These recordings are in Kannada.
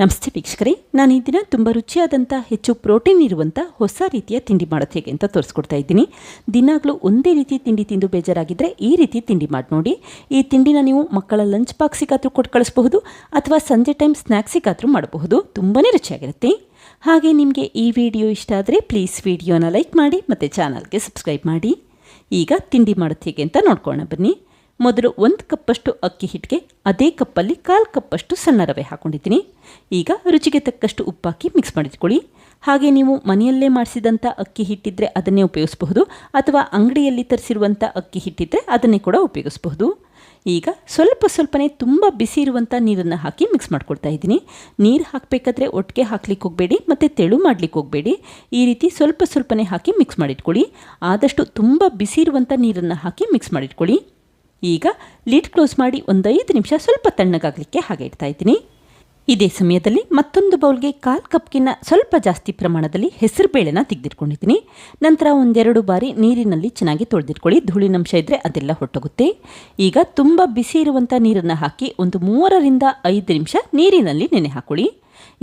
ನಮಸ್ತೆ ವೀಕ್ಷಕರೇ, ನಾನು ಈ ದಿನ ತುಂಬ ರುಚಿಯಾದಂಥ ಹೆಚ್ಚು ಪ್ರೋಟೀನ್ ಇರುವಂಥ ಹೊಸ ರೀತಿಯ ತಿಂಡಿ ಮಾಡೋದು ಹೇಗೆ ಅಂತ ತೋರಿಸ್ಕೊಡ್ತಾ ಇದ್ದೀನಿ. ದಿನಾಗಲೂ ಒಂದೇ ರೀತಿ ತಿಂಡಿ ತಿಂದು ಬೇಜಾರಾಗಿದ್ದರೆ ಈ ರೀತಿ ತಿಂಡಿ ಮಾಡಿ ನೋಡಿ. ಈ ತಿಂಡಿನ ನೀವು ಮಕ್ಕಳ ಲಂಚ್ ಬಾಕ್ಸಿಗಾದರೂ ಕೊಟ್ಟು ಕಳಿಸ್ಬಹುದು, ಅಥವಾ ಸಂಜೆ ಟೈಮ್ ಸ್ನ್ಯಾಕ್ಸಿಗಾದರೂ ಮಾಡಬಹುದು. ತುಂಬಾ ರುಚಿಯಾಗಿರುತ್ತೆ. ಹಾಗೆ ನಿಮಗೆ ಈ ವಿಡಿಯೋ ಇಷ್ಟ ಆದರೆ ಪ್ಲೀಸ್ ವಿಡಿಯೋನ ಲೈಕ್ ಮಾಡಿ, ಮತ್ತು ಚಾನಲ್ಗೆ ಸಬ್ಸ್ಕ್ರೈಬ್ ಮಾಡಿ. ಈಗ ತಿಂಡಿ ಮಾಡೋದು ಹೇಗೆ ಅಂತ ನೋಡ್ಕೊಳ್ಳೋಣ ಬನ್ನಿ. ಮೊದಲು ಒಂದು ಕಪ್ಪಷ್ಟು ಅಕ್ಕಿ ಹಿಟ್ಟಿಗೆ, ಅದೇ ಕಪ್ಪಲ್ಲಿ ಕಾಲು ಕಪ್ಪಷ್ಟು ಸಣ್ಣ ರವೆ ಹಾಕ್ಕೊಂಡಿದ್ದೀನಿ ಈಗ ರುಚಿಗೆ ತಕ್ಕಷ್ಟು ಉಪ್ಪಾಕಿ ಮಿಕ್ಸ್ ಮಾಡಿಟ್ಕೊಳ್ಳಿ. ಹಾಗೆ ನೀವು ಮನೆಯಲ್ಲೇ ಮಾಡಿಸಿದಂಥ ಅಕ್ಕಿ ಹಿಟ್ಟಿದ್ರೆ ಅದನ್ನೇ ಉಪಯೋಗಿಸಬಹುದು, ಅಥವಾ ಅಂಗಡಿಯಲ್ಲಿ ತರಿಸಿರುವಂಥ ಅಕ್ಕಿ ಹಿಟ್ಟಿದ್ರೆ ಅದನ್ನೇ ಕೂಡ ಉಪಯೋಗಿಸಬಹುದು. ಈಗ ಸ್ವಲ್ಪ ಸ್ವಲ್ಪನೇ ತುಂಬ ಬಿಸಿ ಇರುವಂಥ ನೀರನ್ನು ಹಾಕಿ ಮಿಕ್ಸ್ ಮಾಡ್ಕೊಳ್ತಾ ಇದ್ದೀನಿ. ನೀರು ಹಾಕಬೇಕಾದ್ರೆ ಒಟ್ಟಿಗೆ ಹಾಕ್ಲಿಕ್ಕೆ ಹೋಗಬೇಡಿ, ಮತ್ತು ತೆಳು ಮಾಡಲಿಕ್ಕೆ ಹೋಗಬೇಡಿ. ಈ ರೀತಿ ಸ್ವಲ್ಪ ಸ್ವಲ್ಪನೇ ಹಾಕಿ ಮಿಕ್ಸ್ ಮಾಡಿಟ್ಕೊಳ್ಳಿ. ಆದಷ್ಟು ತುಂಬ ಬಿಸಿ ಇರುವಂಥ ನೀರನ್ನು ಹಾಕಿ ಮಿಕ್ಸ್ ಮಾಡಿಟ್ಕೊಳ್ಳಿ. ಈಗ ಲಿಡ್ ಕ್ಲೋಸ್ ಮಾಡಿ ಒಂದು ಐದು ನಿಮಿಷ ಸ್ವಲ್ಪ ತಣ್ಣಗಾಗಲಿಕ್ಕೆ ಹಾಗೆ ಇಡ್ತಾ ಇದ್ದೀನಿ. ಇದೇ ಸಮಯದಲ್ಲಿ ಮತ್ತೊಂದು ಬೌಲ್ಗೆ ಕಾಲು ಕಪ್ಗಿನ್ನ ಸ್ವಲ್ಪ ಜಾಸ್ತಿ ಪ್ರಮಾಣದಲ್ಲಿ ಹೆಸರು ಬೇಳೆನ ತೆಗೆದಿಟ್ಕೊಂಡಿದ್ದೀನಿ. ನಂತರ ಒಂದೆರಡು ಬಾರಿ ನೀರಿನಲ್ಲಿ ಚೆನ್ನಾಗಿ ತೊಳೆದಿಟ್ಕೊಳ್ಳಿ. ಧೂಳಿನಂಶ ಇದ್ದರೆ ಅದೆಲ್ಲ ಹೊಟ್ಟೋಗುತ್ತೆ ಈಗ ತುಂಬ ಬಿಸಿ ಇರುವಂಥ ನೀರನ್ನು ಹಾಕಿ ಒಂದು ಮೂರರಿಂದ ಐದು ನಿಮಿಷ ನೀರಿನಲ್ಲಿ ನೆನೆ ಹಾಕೊಳ್ಳಿ.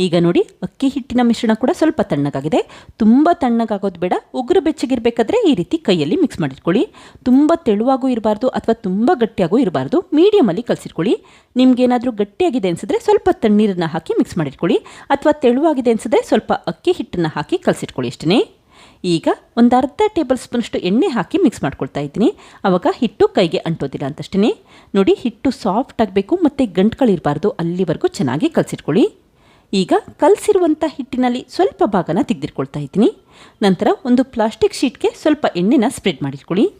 ಈಗ ನೋಡಿ, ಅಕ್ಕಿ ಹಿಟ್ಟಿನ ಮಿಶ್ರಣ ಕೂಡ ಸ್ವಲ್ಪ ತಣ್ಣಗಾಗಿದೆ. ತುಂಬ ತಣ್ಣಗಾಗೋದು ಬೇಡ. ಉಗುರು ಬೆಚ್ಚಗಿರಬೇಕಾದ್ರೆ ಈ ರೀತಿ ಕೈಯಲ್ಲಿ ಮಿಕ್ಸ್ ಮಾಡಿಟ್ಕೊಳ್ಳಿ. ತುಂಬ ತೆಳುವಾಗೂ ಇರಬಾರ್ದು ಅಥವಾ ತುಂಬ ಗಟ್ಟಿಯಾಗೂ ಇರಬಾರ್ದು. ಮೀಡಿಯಮಲ್ಲಿ ಕಲಸಿಟ್ಕೊಳ್ಳಿ. ನಿಮಗೇನಾದರೂ ಗಟ್ಟಿಯಾಗಿದೆ ಅನಿಸಿದ್ರೆ ಸ್ವಲ್ಪ ತಣ್ಣೀರನ್ನ ಹಾಕಿ ಮಿಕ್ಸ್ ಮಾಡಿಟ್ಕೊಳ್ಳಿ. ಅಥವಾ ತೆಳುವಾಗಿದೆ ಅನಿಸಿದ್ರೆ ಸ್ವಲ್ಪ ಅಕ್ಕಿ ಹಿಟ್ಟನ್ನು ಹಾಕಿ ಕಲಸಿಟ್ಕೊಳ್ಳಿ ಅಷ್ಟೇ ಈಗ ಒಂದು ಅರ್ಧ ಟೇಬಲ್ ಸ್ಪೂನಷ್ಟು ಎಣ್ಣೆ ಹಾಕಿ ಮಿಕ್ಸ್ ಮಾಡ್ಕೊಳ್ತಾ ಇದ್ದೀನಿ. ಆವಾಗ ಹಿಟ್ಟು ಕೈಗೆ ಅಂಟೋದಿಲ್ಲ ಅಂತಷ್ಟೇ ನೋಡಿ, ಹಿಟ್ಟು ಸಾಫ್ಟ್ ಆಗಬೇಕು ಮತ್ತು ಗಂಟುಗಳಿರಬಾರ್ದು ಅಲ್ಲಿವರೆಗೂ ಚೆನ್ನಾಗಿ ಕಲಸಿಟ್ಕೊಳ್ಳಿ. ಈಗ ಕಲಸಿರುವಂಥ ಹಿಟ್ಟಿನಲ್ಲಿ ಸ್ವಲ್ಪ ಭಾಗನ ತೆಗೆದಿಟ್ಕೊಳ್ತಾ ಇದ್ದೀನಿ. ನಂತರ ಒಂದು ಪ್ಲಾಸ್ಟಿಕ್ ಶೀಟ್ಗೆ ಸ್ವಲ್ಪ ಎಣ್ಣೆನ ಸ್ಪ್ರೆಡ್ ಮಾಡಿಟ್ಕೊಳ್ಳಿ.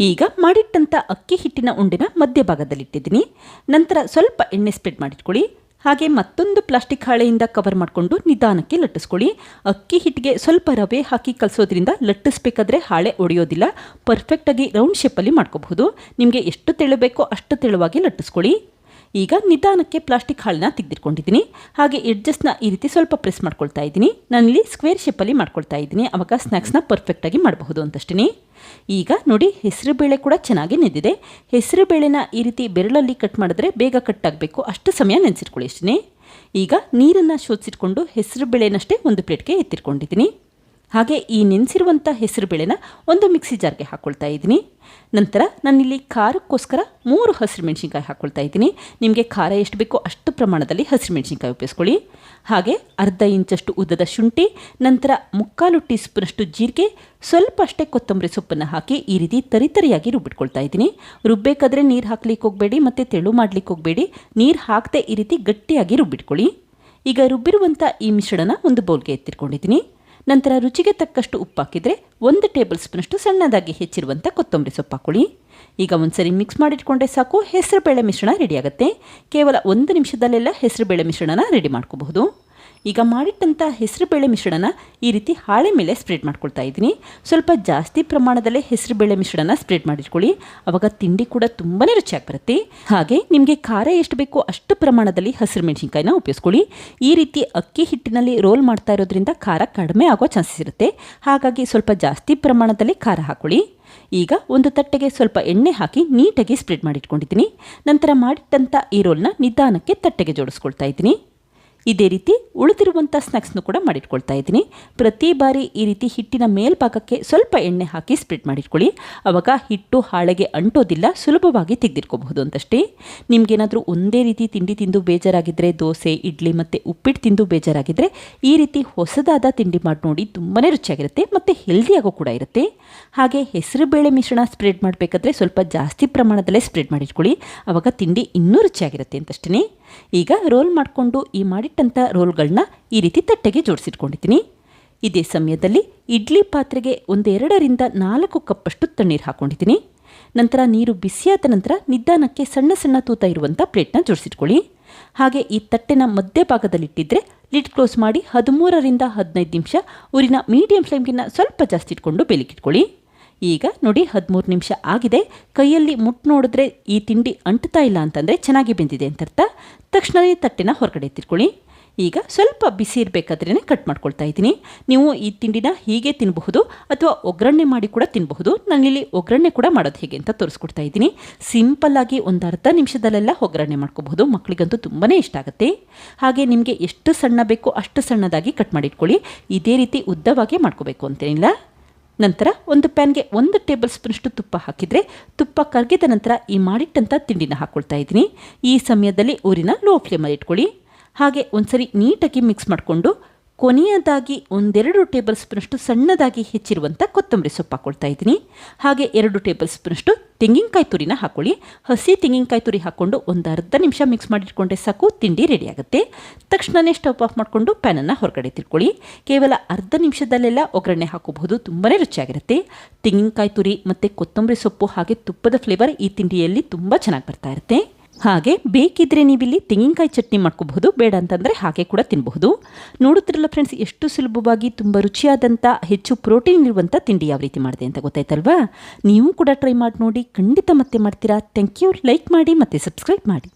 ಈಗ ಮಾಡಿಟ್ಟಂಥ ಅಕ್ಕಿ ಹಿಟ್ಟಿನ ಉಂಡೆನ ಮಧ್ಯಭಾಗದಲ್ಲಿಟ್ಟಿದ್ದೀನಿ ನಂತರ ಸ್ವಲ್ಪ ಎಣ್ಣೆ ಸ್ಪ್ರೆಡ್ ಮಾಡಿಟ್ಕೊಳ್ಳಿ. ಹಾಗೆ ಮತ್ತೊಂದು ಪ್ಲಾಸ್ಟಿಕ್ ಹಾಳೆಯಿಂದ ಕವರ್ ಮಾಡಿಕೊಂಡು ನಿಧಾನಕ್ಕೆ ಲಟ್ಟಿಸ್ಕೊಳ್ಳಿ. ಅಕ್ಕಿ ಹಿಟ್ಟಿಗೆ ಸ್ವಲ್ಪ ರವೆ ಹಾಕಿ ಕಲಸೋದ್ರಿಂದ ಲಟ್ಟಿಸ್ಬೇಕಾದ್ರೆ ಹಾಳೆ ಒಡೆಯೋದಿಲ್ಲ. ಪರ್ಫೆಕ್ಟಾಗಿ ರೌಂಡ್ ಶೇಪಲ್ಲಿ ಮಾಡ್ಕೋಬಹುದು. ನಿಮಗೆ ಎಷ್ಟು ತೆಳು ಬೇಕೋ ಅಷ್ಟು ತೆಳುವಾಗಿ ಲಟ್ಟಿಸ್ಕೊಳ್ಳಿ. ಈಗ ನಿಧಾನಕ್ಕೆ ಪ್ಲಾಸ್ಟಿಕ್ ಹಾಳನ್ನ ತೆಗೆದಿಟ್ಕೊಂಡಿದ್ದೀನಿ. ಹಾಗೆ ಎಡ್ಜಸ್ಟ್ನ ಈ ರೀತಿ ಸ್ವಲ್ಪ ಪ್ರೆಸ್ ಮಾಡ್ಕೊಳ್ತಾ ಇದ್ದೀನಿ. ನಾನಿಲ್ಲಿ ಸ್ಕ್ವೇರ್ ಶೇಪಲ್ಲಿ ಮಾಡ್ಕೊಳ್ತಾ ಇದ್ದೀನಿ. ಅವಾಗ ಸ್ನ್ಯಾಕ್ಸ್ನ ಪರ್ಫೆಕ್ಟಾಗಿ ಮಾಡಬಹುದು ಅಂತಷ್ಟೇ ಈಗ ನೋಡಿ ಹೆಸರುಬೇಳೆ ಕೂಡ ಚೆನ್ನಾಗಿ ನೆಂದಿದೆ. ಹೆಸರುಬೇಳೆನ ಈ ರೀತಿ ಬೆರಳಲ್ಲಿ ಕಟ್ ಮಾಡಿದ್ರೆ ಬೇಗ ಕಟ್ ಆಗಬೇಕು ಅಷ್ಟು ಸಮಯ ನೆನೆಸಿಟ್ಕೊಳ್ಳಿ ಅಷ್ಟೇ ಈಗ ನೀರನ್ನು ಶೋಧಿಸಿಟ್ಕೊಂಡು ಹೆಸರುಬೇಳೆನಷ್ಟೇ ಒಂದು ಪ್ಲೇಟ್ಗೆ ಎತ್ತಿಟ್ಕೊಂಡಿದ್ದೀನಿ. ಹಾಗೆ ಈ ನೆನೆಸಿರುವಂಥ ಹೆಸರು ಬೇಳೆನ ಒಂದು ಮಿಕ್ಸಿ ಜಾರ್ಗೆ ಹಾಕ್ಕೊಳ್ತಾ ಇದ್ದೀನಿ. ನಂತರ ನಾನಿಲ್ಲಿ ಖಾರಕ್ಕೋಸ್ಕರ ಮೂರು ಹಸಿರು ಮೆಣಸಿನ್ಕಾಯಿ ಹಾಕ್ಕೊಳ್ತಾ ಇದ್ದೀನಿ. ನಿಮಗೆ ಖಾರ ಎಷ್ಟು ಬೇಕೋ ಅಷ್ಟು ಪ್ರಮಾಣದಲ್ಲಿ ಹಸಿರು ಮೆಣಸಿನ್ಕಾಯಿ ಉಪಯೋಗಿಸ್ಕೊಳ್ಳಿ. ಹಾಗೆ ಅರ್ಧ ಇಂಚಷ್ಟು ಉದ್ದದ ಶುಂಠಿ, ನಂತರ ಮುಕ್ಕಾಲು ಟೀ ಸ್ಪೂನಷ್ಟು ಜೀರಿಗೆ, ಸ್ವಲ್ಪ ಅಷ್ಟೇ ಕೊತ್ತಂಬರಿ ಸೊಪ್ಪನ್ನು ಹಾಕಿ ಈ ರೀತಿ ತರಿತರಿಯಾಗಿ ರುಬ್ಬಿಟ್ಕೊಳ್ತಾ ಇದ್ದೀನಿ. ರುಬ್ಬೇಕಾದ್ರೆ ನೀರು ಹಾಕ್ಲಿಕ್ಕೆ ಹೋಗಬೇಡಿ, ಮತ್ತು ತೆಳು ಮಾಡಲಿಕ್ಕೆ ಹೋಗಬೇಡಿ. ನೀರು ಹಾಕದೆ ಈ ರೀತಿ ಗಟ್ಟಿಯಾಗಿ ರುಬ್ಬಿಟ್ಕೊಳ್ಳಿ. ಈಗ ರುಬ್ಬಿರುವಂಥ ಈ ಮಿಶ್ರಣನ ಒಂದು ಬೌಲ್ಗೆ ಎತ್ತಿಟ್ಕೊಂಡಿದ್ದೀನಿ. ನಂತರ ರುಚಿಗೆ ತಕ್ಕಷ್ಟು ಉಪ್ಪು ಹಾಕಿದರೆ ಒಂದು ಟೇಬಲ್ ಸ್ಪೂನಷ್ಟು ಸಣ್ಣದಾಗಿ ಹೆಚ್ಚಿರುವಂಥ ಕೊತ್ತಂಬರಿ ಸೊಪ್ಪು ಹಾಕೊಳ್ಳಿ ಈಗ ಒಂದ್ಸರಿ ಮಿಕ್ಸ್ ಮಾಡಿಟ್ಕೊಂಡ್ರೆ ಸಾಕು. ಹೆಸರುಬೇಳೆ ಮಿಶ್ರಣ ರೆಡಿಯಾಗುತ್ತೆ ಕೇವಲ ಒಂದು ನಿಮಿಷದಲ್ಲೆಲ್ಲ ಹೆಸರುಬೇಳೆ ಮಿಶ್ರಣನ ರೆಡಿ ಮಾಡ್ಕೋಬಹುದು. ಈಗ ಮಾಡಿಟ್ಟಂಥ ಹೆಸರುಬೇಳೆ ಮಿಶ್ರಣನ ಈ ರೀತಿ ಹಾಳೆ ಮೇಲೆ ಸ್ಪ್ರೆಡ್ ಮಾಡ್ಕೊಳ್ತಾ ಇದ್ದೀನಿ. ಸ್ವಲ್ಪ ಜಾಸ್ತಿ ಪ್ರಮಾಣದಲ್ಲೇ ಹೆಸರುಬೇಳೆ ಮಿಶ್ರಣನ ಸ್ಪ್ರೆಡ್ ಮಾಡಿಟ್ಕೊಳ್ಳಿ. ಅವಾಗ ತಿಂಡಿ ಕೂಡ ತುಂಬಾ ರುಚಿಯಾಗಿ ಬರುತ್ತೆ. ಹಾಗೆ ನಿಮಗೆ ಖಾರ ಎಷ್ಟು ಬೇಕೋ ಅಷ್ಟು ಪ್ರಮಾಣದಲ್ಲಿ ಹಸಿರು ಮೆಣಸಿನ್ಕಾಯಿನ ಉಪಯೋಗಿಸ್ಕೊಳ್ಳಿ. ಈ ರೀತಿ ಅಕ್ಕಿ ಹಿಟ್ಟಿನಲ್ಲಿ ರೋಲ್ ಮಾಡ್ತಾ ಇರೋದ್ರಿಂದ ಖಾರ ಕಡಿಮೆ ಆಗೋ ಚಾನ್ಸಸ್ ಇರುತ್ತೆ. ಹಾಗಾಗಿ ಸ್ವಲ್ಪ ಜಾಸ್ತಿ ಪ್ರಮಾಣದಲ್ಲಿ ಖಾರ ಹಾಕೊಳ್ಳಿ ಈಗ ಒಂದು ತಟ್ಟೆಗೆ ಸ್ವಲ್ಪ ಎಣ್ಣೆ ಹಾಕಿ ನೀಟಾಗಿ ಸ್ಪ್ರೆಡ್ ಮಾಡಿಟ್ಕೊಂಡಿದ್ದೀನಿ. ನಂತರ ಮಾಡಿಟ್ಟಂಥ ಈ ರೋಲ್ನ ನಿಧಾನಕ್ಕೆ ತಟ್ಟೆಗೆ ಜೋಡಿಸ್ಕೊಳ್ತಾ ಇದ್ದೀನಿ. ಇದೇ ರೀತಿ ಉಳಿದಿರುವಂಥ ಸ್ನ್ಯಾಕ್ಸ್ನು ಕೂಡ ಮಾಡಿಟ್ಕೊಳ್ತಾ ಇದ್ದೀನಿ. ಪ್ರತಿ ಬಾರಿ ಈ ರೀತಿ ಹಿಟ್ಟಿನ ಮೇಲ್ಭಾಗಕ್ಕೆ ಸ್ವಲ್ಪ ಎಣ್ಣೆ ಹಾಕಿ ಸ್ಪ್ರೆಡ್ ಮಾಡಿಟ್ಕೊಳ್ಳಿ. ಆವಾಗ ಹಿಟ್ಟು ಹಾಳೆಗೆ ಅಂಟೋದಿಲ್ಲ, ಸುಲಭವಾಗಿ ತೆಗೆದಿಟ್ಕೋಬಹುದು ಅಂತಷ್ಟೇ. ನಿಮಗೇನಾದರೂ ಒಂದೇ ರೀತಿ ತಿಂಡಿ ತಿಂದು ಬೇಜಾರಾಗಿದ್ದರೆ ದೋಸೆ, ಇಡ್ಲಿ ಮತ್ತು ಉಪ್ಪಿಟ್ಟು ತಿಂದು ಬೇಜಾರಾಗಿದ್ದರೆ ಈ ರೀತಿ ಹೊಸದಾದ ತಿಂಡಿ ಮಾಡಿ ನೋಡಿ ತುಂಬಾ ರುಚಿಯಾಗಿರುತ್ತೆ ಮತ್ತು ಹೆಲ್ದಿಯಾಗೂ ಕೂಡ ಇರುತ್ತೆ. ಹಾಗೆ ಹೆಸರುಬೇಳೆ ಮಿಶ್ರಣ ಸ್ಪ್ರೆಡ್ ಮಾಡಬೇಕಾದ್ರೆ ಸ್ವಲ್ಪ ಜಾಸ್ತಿ ಪ್ರಮಾಣದಲ್ಲೇ ಸ್ಪ್ರೆಡ್ ಮಾಡಿಟ್ಕೊಳ್ಳಿ. ಆವಾಗ ತಿಂಡಿ ಇನ್ನೂ ರುಚಿಯಾಗಿರುತ್ತೆ ಅಂತಷ್ಟೇ ಈಗ ರೋಲ್ ಮಾಡಿಕೊಂಡು ಈ ಮಾಡಿಟ್ಟಂಥ ರೋಲ್ಗಳನ್ನ ಈ ರೀತಿ ತಟ್ಟೆಗೆ ಜೋಡಿಸಿಟ್ಕೊಂಡಿದ್ದೀನಿ. ಇದೇ ಸಮಯದಲ್ಲಿ ಇಡ್ಲಿ ಪಾತ್ರೆಗೆ ಒಂದೆರಡರಿಂದ ನಾಲ್ಕು ಕಪ್ಪಷ್ಟು ತಣ್ಣೀರು ಹಾಕ್ಕೊಂಡಿದ್ದೀನಿ ನಂತರ ನೀರು ಬಿಸಿಯಾದ ನಂತರ ನಿಧಾನಕ್ಕೆ ಸಣ್ಣ ಸಣ್ಣ ತೂತ ಇರುವಂಥ ಪ್ಲೇಟ್ನ ಜೋಡಿಸಿಟ್ಕೊಳ್ಳಿ. ಹಾಗೆ ಈ ತಟ್ಟೆನ ಮಧ್ಯಭಾಗದಲ್ಲಿಟ್ಟಿದ್ರೆ ಲಿಡ್ ಕ್ಲೋಸ್ ಮಾಡಿ ಹದಿಮೂರರಿಂದ ಹದಿನೈದು ನಿಮಿಷ ಊರಿನ ಮೀಡಿಯಂ ಫ್ಲೇಮ್ಗಿನ್ನ ಸ್ವಲ್ಪ ಜಾಸ್ತಿ ಇಟ್ಕೊಂಡು ಬೇಲಿಕ್ಕಿಟ್ಕೊಳ್ಳಿ. ಈಗ ನೋಡಿ ಹದಿಮೂರು ನಿಮಿಷ ಆಗಿದೆ. ಕೈಯಲ್ಲಿ ಮುಟ್ಟು ನೋಡಿದ್ರೆ ಈ ತಿಂಡಿ ಅಂಟುತ್ತಾ ಇಲ್ಲ ಅಂತಂದರೆ ಚೆನ್ನಾಗಿ ಬೆಂದಿದೆ ಅಂತ ಅರ್ಥ. ತಕ್ಷಣವೇ ತಟ್ಟೆನ ಹೊರಗಡೆ ತಿರ್ಕೊಳ್ಳಿ ಈಗ ಸ್ವಲ್ಪ ಬಿಸಿ ಇರಬೇಕಾದ್ರೇ ಕಟ್ ಮಾಡ್ಕೊಳ್ತಾ ಇದ್ದೀನಿ. ನೀವು ಈ ತಿಂಡಿನ ಹೀಗೆ ತಿನ್ನಬಹುದು ಅಥವಾ ಒಗ್ಗರಣೆ ಮಾಡಿ ಕೂಡ ತಿನ್ನಬಹುದು ನಾನಿಲ್ಲಿ ಒಗ್ಗರಣೆ ಕೂಡ ಮಾಡೋದು ಹೇಗೆ ಅಂತ ತೋರಿಸ್ಕೊಡ್ತಾ ಇದ್ದೀನಿ. ಸಿಂಪಲ್ಲಾಗಿ ಒಂದು ಅರ್ಧ ನಿಮಿಷದಲ್ಲೆಲ್ಲ ಒಗ್ಗರಣೆ ಮಾಡ್ಕೋಬಹುದು. ಮಕ್ಕಳಿಗಂತೂ ತುಂಬಾ ಇಷ್ಟ ಆಗುತ್ತೆ. ಹಾಗೆ ನಿಮಗೆ ಎಷ್ಟು ಸಣ್ಣ ಬೇಕೋ ಅಷ್ಟು ಸಣ್ಣದಾಗಿ ಕಟ್ ಮಾಡಿಟ್ಕೊಳ್ಳಿ. ಇದೇ ರೀತಿ ಉದ್ದವಾಗಿ ಮಾಡ್ಕೋಬೇಕು ಅಂತೇನಿಲ್ಲ. ನಂತರ ಒಂದು ಪ್ಯಾನ್ಗೆ ಒಂದು ಟೇಬಲ್ ಸ್ಪೂನಷ್ಟು ತುಪ್ಪ ಹಾಕಿದರೆ ತುಪ್ಪ ಕರಗಿದ ನಂತರ ಈ ಮಾಡಿಟ್ಟಂಥ ತಿಂಡಿನ ಹಾಕ್ಕೊಳ್ತಾ ಇದ್ದೀನಿ. ಈ ಸಮಯದಲ್ಲಿ ಊರಿನ ಲೋ ಫ್ಲೇಮಲ್ಲಿ ಇಟ್ಕೊಳ್ಳಿ. ಹಾಗೆ ಒಂದ್ಸರಿ ನೀಟಾಗಿ ಮಿಕ್ಸ್ ಮಾಡಿಕೊಂಡು ಕೊನೆಯದಾಗಿ ಒಂದೆರಡು ಟೇಬಲ್ ಸ್ಪೂನಷ್ಟು ಸಣ್ಣದಾಗಿ ಹೆಚ್ಚಿರುವಂಥ ಕೊತ್ತಂಬರಿ ಸೊಪ್ಪು ಹಾಕ್ಕೊಳ್ತಾ ಇದ್ದೀನಿ. ಹಾಗೆ ಎರಡು ಟೇಬಲ್ ಸ್ಪೂನಷ್ಟು ತೆಂಗಿನಕಾಯಿ ತುರಿನ ಹಾಕ್ಕೊಳ್ಳಿ ಹಸಿ ತೆಂಗಿನಕಾಯಿ ತುರಿ ಹಾಕ್ಕೊಂಡು ಒಂದು ಅರ್ಧ ನಿಮಿಷ ಮಿಕ್ಸ್ ಮಾಡಿಟ್ಕೊಂಡ್ರೆ ಸಾಕು, ತಿಂಡಿ ರೆಡಿ ಆಗುತ್ತೆ. ತಕ್ಷಣವೇ ಸ್ಟವ್ ಆಫ್ ಮಾಡಿಕೊಂಡು ಪ್ಯಾನನ್ನು ಹೊರಗಡೆ ತಿಳ್ಕೊಳ್ಳಿ. ಕೇವಲ ಅರ್ಧ ನಿಮಿಷದಲ್ಲೆಲ್ಲ ಒಗ್ಗರಣೆ ಹಾಕೋಬಹುದು ತುಂಬಾ ರುಚಿಯಾಗಿರುತ್ತೆ. ತೆಂಗಿನಕಾಯಿ ತುರಿ ಮತ್ತು ಕೊತ್ತಂಬರಿ ಸೊಪ್ಪು ಹಾಗೆ ತುಪ್ಪದ ಫ್ಲೇವರ್ ಈ ತಿಂಡಿಯಲ್ಲಿ ತುಂಬ ಚೆನ್ನಾಗಿ ಬರ್ತಾ ಇರುತ್ತೆ. ಹಾಗೆ ಬೇಕಿದ್ರೆ ನೀವಿಲ್ಲಿ ತೆಂಗಿನಕಾಯಿ ಚಟ್ನಿ ಮಾಡ್ಕೋಬಹುದು, ಬೇಡ ಅಂತಂದರೆ ಹಾಗೆ ಕೂಡ ತಿನ್ನಬಹುದು ನೋಡುತ್ತಿರಲ್ಲ ಫ್ರೆಂಡ್ಸ್ ಎಷ್ಟು ಸುಲಭವಾಗಿ ತುಂಬ ರುಚಿಯಾದಂಥ ಹೆಚ್ಚು ಪ್ರೋಟೀನ್ ಇರುವಂಥ ತಿಂಡಿ ಯಾವ ರೀತಿ ಮಾಡಿದೆ ಅಂತ ಗೊತ್ತಾಯ್ತಲ್ವಾ? ನೀವು ಕೂಡ ಟ್ರೈ ಮಾಡಿ ನೋಡಿ, ಖಂಡಿತ ಮತ್ತೆ ಮಾಡ್ತೀರಾ. ಥ್ಯಾಂಕ್ ಯು ಲೈಕ್ ಮಾಡಿ ಮತ್ತು ಸಬ್ಸ್ಕ್ರೈಬ್ ಮಾಡಿ.